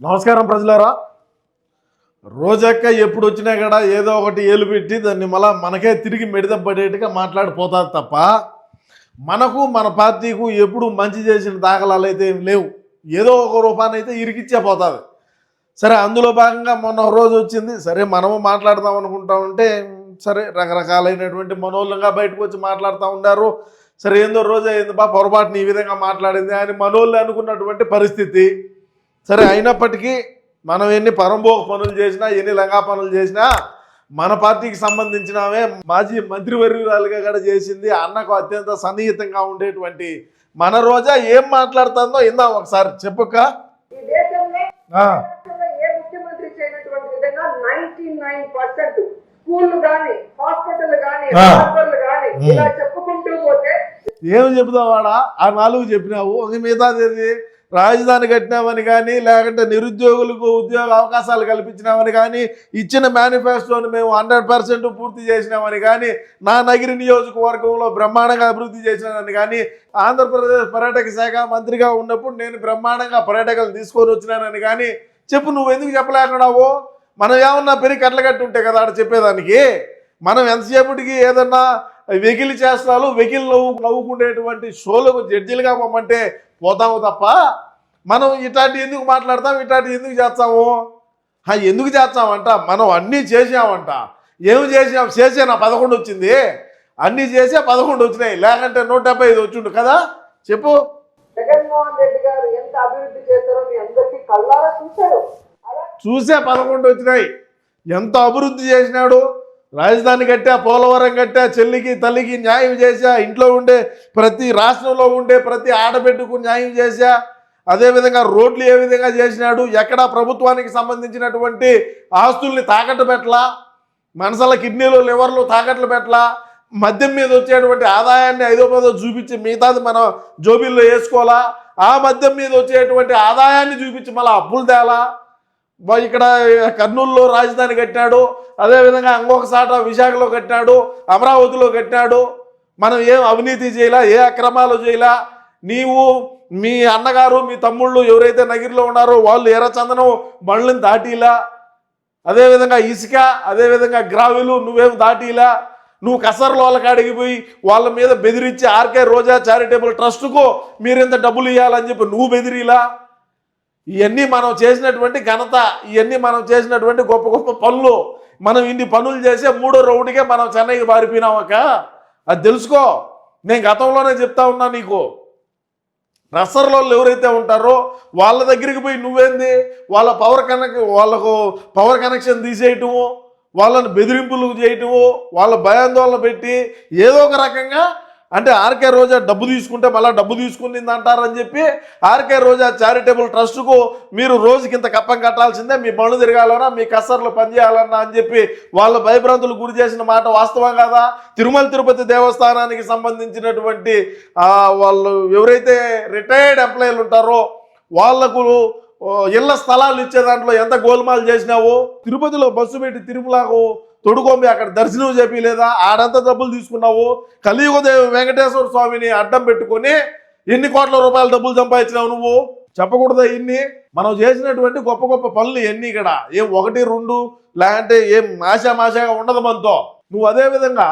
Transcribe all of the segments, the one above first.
నమస్కారం ప్రజలారా. రోజక్క ఎప్పుడు వచ్చినా కూడా ఏదో ఒకటి ఏలు పెట్టి దాన్ని మళ్ళీ మనకే తిరిగి మెడిదపడేట్టుగా మాట్లాడిపోతారు తప్ప మనకు మన పార్టీకు ఎప్పుడు మంచి చేసిన దాఖలాలు అయితే ఏం లేవు. ఏదో ఒక రూపాన్ని అయితే ఇరికిచ్చే పోతుంది. సరే అందులో భాగంగా మొన్న రోజు వచ్చింది. సరే మనము మాట్లాడదాం అనుకుంటా ఉంటే సరే రకరకాలైనటువంటి మనోళ్ళంగా బయటకు వచ్చి మాట్లాడుతూ ఉన్నారు సరే ఏందో రోజు అయింది బా పొరపాటుని ఈ విధంగా మాట్లాడింది అని మనోళ్ళు అనుకున్నటువంటి పరిస్థితి. సరే అయినప్పటికీ మనం ఎన్ని పరంభోగ పనులు చేసినా ఎన్ని లంగా పనులు చేసినా మన పార్టీకి సంబంధించినవే మాజీ మంత్రివర్యురాలుగా కూడా చేసింది అన్నకు అత్యంత సన్నిహితంగా ఉండేటువంటి మన రోజా ఏం మాట్లాడుతుందో ఇందాం ఒకసారి చెప్పుక ఈ దేశంలో ఆ, రాష్ట్రంలో ఏ ముఖ్యమంత్రి చేయనటువంటి విధంగా నైన్టీ నైన్ పర్సెంట్ స్కూళ్ళు గాని హాస్పిటల్ గాని ఆ. హాస్పిటల్ గాని ఉమ్. ఇలా చెప్పుకుంటూ పోతే ఏం చెబుతావాడా ఆ నాలుగు చెప్పినావు ఒక మిగతాది? రాజధాని కట్టినామని కానీ లేకుంటే నిరుద్యోగులకు ఉద్యోగ అవకాశాలు కల్పించినామని కానీ ఇచ్చిన మేనిఫెస్టోని మేము హండ్రెడ్ పర్సెంట్ పూర్తి చేసినామని కానీ నా నగిరి నియోజకవర్గంలో బ్రహ్మాండంగా అభివృద్ధి చేసినానని కానీ ఆంధ్రప్రదేశ్ పర్యాటక శాఖ మంత్రిగా ఉన్నప్పుడు నేను బ్రహ్మాండంగా పర్యాటకులు తీసుకొని వచ్చినానని కానీ చెప్పు నువ్వు ఎందుకు చెప్పలేకున్నావు మనం ఏమన్నా పెరిగి కట్టలు ఉంటే కదా ఆడ చెప్పేదానికి? మనం ఎంతసేపటికి ఏదన్నా వెకిలి చేస్తాలు వెకిలి నవ్వు నవ్వుకునేటువంటి షోలకు జడ్జిలుగా పోమంటే పోతాము తప్ప? మనం ఇట్లాంటి ఎందుకు మాట్లాడతాం ఇట్లాంటి ఎందుకు చేస్తాము? హా, ఎందుకు చేస్తామంట? మనం అన్నీ చేసామంట ఏమి చేసాం చేసే నా పదకొండు వచ్చింది. అన్నీ చేసే పదకొండు వచ్చినాయి. లేకంటే నూట డెబ్బై ఐదు వచ్చిండు కదా? చెప్పు. జగన్మోహన్ రెడ్డి గారు ఎంత అభివృద్ధి చేస్తారో మీ అందరికీ కళ్ళారా చూశారు. చూసే పదకొండు వచ్చినాయి. ఎంత అభివృద్ధి చేసినాడు? రాజధాని కట్టా పోలవరం కట్టా చెల్లికి తల్లికి న్యాయం చేశా ఇంట్లో ఉండే ప్రతి రాష్ట్రంలో ఉండే ప్రతి ఆడబిడ్డకు న్యాయం చేశా. అదేవిధంగా రోడ్లు ఏ విధంగా చేసినాడు ఎక్కడ ప్రభుత్వానికి సంబంధించినటువంటి ఆస్తుల్ని తాకట్టు పెట్టలా మనసల కిడ్నీలు లివర్లు తాకట్లు పెట్టలా మద్యం మీద వచ్చేటువంటి ఆదాయాన్ని ఐదో పదో చూపించి మిగతాది మనం జోబీల్లో వేసుకోవాలా ఆ మద్యం మీద వచ్చేటువంటి ఆదాయాన్ని చూపించి మళ్ళీ అప్పులు తేలా. ఇక్కడ కర్నూలులో రాజధాని కట్టినాడు అదేవిధంగా ఇంకొక సాట విశాఖలో కట్టినాడు అమరావతిలో కట్టినాడు మనం ఏం అవినీతి చేయలా ఏ అక్రమాలు చేయలా నీవు మీ అన్నగారు మీ తమ్ముళ్ళు ఎవరైతే నగిరిలో ఉన్నారో వాళ్ళు ఎర్రచందనం బండ్లను దాటిలా. అదేవిధంగా ఇసుక అదేవిధంగా గ్రావిలు నువ్వేం దాటిలా. నువ్వు కసర్లో వాళ్ళకి అడిగిపోయి వాళ్ళ మీద బెదిరించి ఆర్కే రోజా చారిటబుల్ ట్రస్ట్కు మీరు ఇంత డబ్బులు ఇవ్వాలని చెప్పి నువ్వు బెదిరిలా. ఇవన్నీ మనం చేసినటువంటి ఘనత ఇవన్నీ మనం చేసినటువంటి గొప్ప గొప్ప పనులు. మనం ఇన్ని పనులు చేసే మూడో రౌండ్కే మనం చెన్నైకి పారిపోయినామక అది తెలుసుకో. నేను గతంలోనే చెప్తా ఉన్నా నీకు. రసర్లో ఎవరైతే ఉంటారో వాళ్ళ దగ్గరికి పోయి నువ్వేంది? వాళ్ళ పవర్ కనెక్ వాళ్ళకు పవర్ కనెక్షన్ తీసేయటము వాళ్ళని బెదిరింపులు చేయటము వాళ్ళ భయాందోళన పెట్టి ఏదో ఒక రకంగా అంటే ఆర్కే రోజా డబ్బు తీసుకుంటే మళ్ళీ డబ్బు తీసుకునింది అంటారని చెప్పి ఆర్కే రోజా చారిటబుల్ ట్రస్ట్కు మీరు రోజుకి ఇంత కప్పం కట్టాల్సిందే మీ పనులు తిరగాలన్నా మీ కసర్లు పనిచేయాలన్నా అని చెప్పి వాళ్ళ భయభ్రాంతులు గురి చేసిన మాట వాస్తవం కదా? తిరుమల తిరుపతి దేవస్థానానికి సంబంధించినటువంటి వాళ్ళు ఎవరైతే రిటైర్డ్ ఎంప్లాయీలు ఉంటారో వాళ్ళకు ఇళ్ళ స్థలాలు ఇచ్చే దాంట్లో ఎంత గోల్మాల్ చేసినావో? తిరుపతిలో బస్సు పెట్టి తిరుమలకు తొడుకోమి అక్కడ దర్శనం చెప్పి లేదా ఆడంతా డబ్బులు తీసుకున్నావు? కలియుగదేవి వెంకటేశ్వర స్వామిని అడ్డం పెట్టుకొని ఎన్ని కోట్ల రూపాయల డబ్బులు సంపాదించినావు నువ్వు? చెప్పకూడదా ఇన్ని? మనం చేసినటువంటి గొప్ప గొప్ప పనులు ఎన్ని ఇక్కడ? ఏం ఒకటి రెండు లేదంటే ఏం ఆశా మాషాగా ఉండదు మనతో. నువ్వు అదేవిధంగా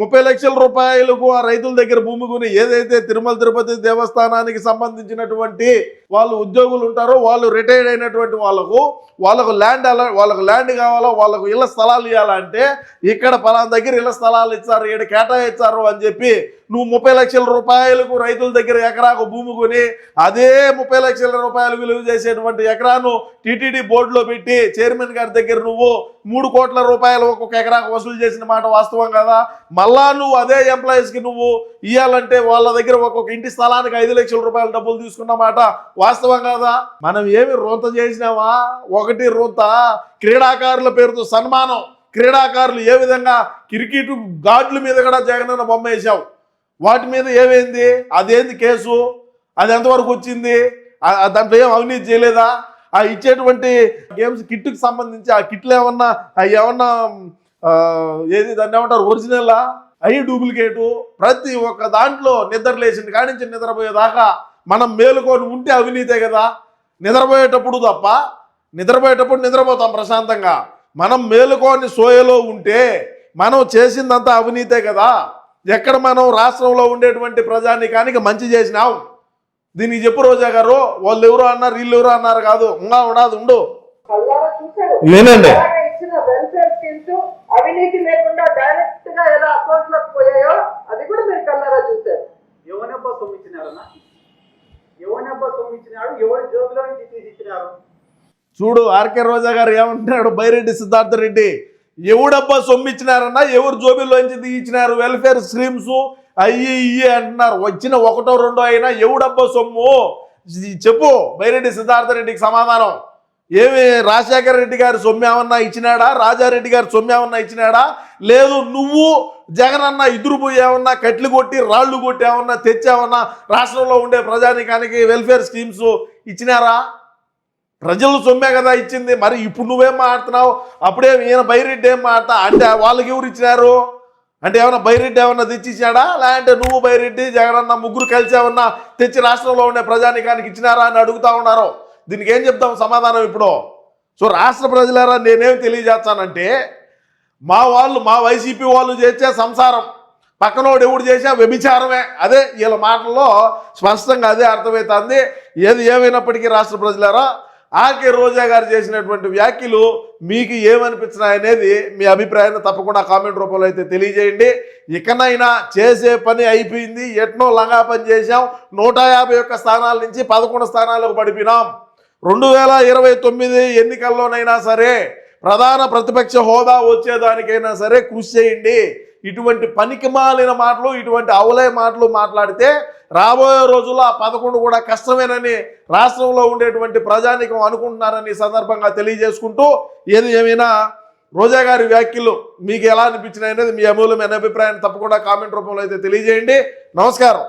ముప్పై లక్షల రూపాయలకు ఆ రైతుల దగ్గర భూమి కొని ఏదైతే తిరుమల తిరుపతి దేవస్థానానికి సంబంధించినటువంటి వాళ్ళు ఉద్యోగులు ఉంటారో వాళ్ళు రిటైర్డ్ అయినటువంటి వాళ్ళకు వాళ్ళకు ల్యాండ్ అలా వాళ్ళకు ల్యాండ్ కావాలా వాళ్ళకు ఇళ్ళ స్థలాలు ఇవ్వాలంటే ఇక్కడ పలానా దగ్గర ఇళ్ళ స్థలాలు ఇచ్చారు ఇక్కడ కేటాయించారు అని చెప్పి నువ్వు ముప్పై లక్షల రూపాయలకు రైతుల దగ్గర ఎకరాకు భూమి కొని అదే ముప్పై లక్షల రూపాయలు విలువ చేసేటువంటి ఎకరాను టీటీడీ బోర్డులో పెట్టి చైర్మన్ గారి దగ్గర నువ్వు మూడు కోట్ల రూపాయలు ఒక్కొక్క ఎకరాకు వసూలు చేసిన మాట వాస్తవం కదా? మళ్ళా నువ్వు అదే ఎంప్లాయీస్కి నువ్వు ఇవ్వాలంటే వాళ్ళ దగ్గర ఒక్కొక్క ఇంటి స్థలానికి ఐదు లక్షల రూపాయల డబ్బులు తీసుకున్న మాట వాస్తవం కదా? మనం ఏమి రూత చేసినావా ఒకటి రూత. క్రీడాకారుల పేరుతో సన్మానం. క్రీడాకారులు ఏ విధంగా క్రికెట్ గాడ్ల మీద కూడా జగనన్న బొమ్మ వేసావు వాటి మీద ఏమైంది? అదేంది కేసు? అది ఎంతవరకు వచ్చింది? దాంట్లో ఏం అవినీతి చేయలేదా? ఆ ఇచ్చేటువంటి గేమ్స్ కిట్కి సంబంధించి ఆ కిట్లు ఏమన్నా ఏమన్నా ఏది దాన్ని ఏమంటారు? ఒరిజినలా అవి డూప్లికేటు. ప్రతి ఒక్క దాంట్లో నిద్ర లేచింది. కానించి నిద్రపోయేదాకా మనం మేలుకొని ఉంటే అవినీతే కదా. నిద్రపోయేటప్పుడు తప్ప నిద్రపోయేటప్పుడు నిద్రపోతాం ప్రశాంతంగా. మనం మేలుకోని సోయలో ఉంటే మనం చేసిందంతా అవినీతే కదా. ఎక్కడ మనం రాష్ట్రంలో ఉండేటువంటి ప్రజానికానికి మంచి చేసినాం? దీనికి చెప్పు రోజా గారు వాళ్ళు ఎవరు అన్నారు వీళ్ళు ఎవరు అన్నారు కాదు. ఇంకా ఉండదు ఉండు. కల్లారా చూశారు లేనండి. అలాగే ఇచ్చిన వెల్ఫేర్ స్కీమ్స్ అవినీతి లేకుండా డైరెక్ట్గా ఎలా అకౌంట్లోకి పోయాయో అది కూడా మీరు కల్లారా చూశారు. ఎవనబ్బా సొమ్ము ఇచ్చినారన్నా ఎవనబ్బా సొమ్ము ఇచ్చినాడు ఎవరి జోబులో నుంచి తీసి ఇచ్చినారు చూడు ఆర్కే రోజా గారు ఏమంటున్నాడు? బైరెడ్డి సిద్ధార్థ రెడ్డి. ఎవడబ్బా సొమ్ము ఇచ్చినారన్నా ఎవరు జోబిల్లోంచి తీయించినారు వెల్ఫేర్ స్కీమ్స్ అయ్యి ఇయ్యి అంటున్నారు. వచ్చిన ఒకటో రెండో అయినా ఎవడబ్బా సొమ్ము? చెప్పు. బైరెడ్డి సిద్ధార్థ రెడ్డికి సమాధానం. ఏమి రాజశేఖర రెడ్డి గారి సొమ్ము ఏమన్నా ఇచ్చినాడా? రాజారెడ్డి గారి సొమ్ము ఏమన్నా ఇచ్చినాడా? లేదు నువ్వు జగన్ అన్న ఇద్దరు పోయి ఏమన్నా కట్లు కొట్టి రాళ్ళు కొట్టి ఏమన్నా తెచ్చామన్నా రాష్ట్రంలో ఉండే ప్రజానికానికి వెల్ఫేర్ స్కీమ్స్ ఇచ్చినారా? ప్రజలు సొమ్మే కదా ఇచ్చింది. మరి ఇప్పుడు నువ్వేం మాట్లాడుతున్నావు? అప్పుడే ఈయన బైరెడ్డి ఏం మాట్లాడతా అంటే వాళ్ళకి ఎవరు ఇచ్చినారు? అంటే ఏమన్నా బైరెడ్డి ఏమన్నా తెచ్చిచ్చాడా? లేదంటే నువ్వు బైరెడ్డి జగనన్న ముగ్గురు కలిసి ఏమన్నా తెచ్చి రాష్ట్రంలో ఉండే ప్రజానికానికి ఇచ్చినారా అని అడుగుతా ఉన్నారు. దీనికి ఏం చెప్తాం సమాధానం ఇప్పుడు? సో రాష్ట్ర ప్రజలారా నేనేం తెలియజేస్తానంటే మా వాళ్ళు మా వైసీపీ వాళ్ళు చేసే సంసారం పక్కనోడు ఎవడు చేసే వ్యభిచారమే. అదే వీళ్ళ మాటల్లో స్పష్టంగా అదే అర్థమవుతుంది. ఏది ఏమైనప్పటికీ రాష్ట్ర ప్రజలారా ఆర్కే రోజా గారు చేసినటువంటి వ్యాఖ్యలు మీకు ఏమనిపించినాయి అనేది మీ అభిప్రాయాన్ని తప్పకుండా కామెంట్ రూపంలో అయితే తెలియజేయండి. ఇకనైనా చేసే పని అయిపోయింది. ఎట్నో లంగా పని చేశాం. నూట యాభై ఒక్క స్థానాల నుంచి పదకొండు స్థానాలకు పడిపోయినాం. రెండు వేల ఇరవై తొమ్మిది ఎన్నికల్లోనైనా సరే ప్రధాన ప్రతిపక్ష హోదా వచ్చేదానికైనా సరే కృషి చేయండి. ఇటువంటి పనికి మాలిన మాటలు ఇటువంటి అవలయ మాటలు మాట్లాడితే రాబోయే రోజుల్లో ఆ పదకొండు కూడా కష్టమేనని రాష్ట్రంలో ఉండేటువంటి ప్రజానికం అనుకుంటున్నారని సందర్భంగా తెలియజేసుకుంటూ ఏది ఏమైనా రోజా గారి వ్యాఖ్యలు మీకు ఎలా అనిపించినాయి అనేది మీ అమూల్యమైన అభిప్రాయాన్ని తప్పకుండా కామెంట్ రూపంలో అయితే తెలియజేయండి. నమస్కారం.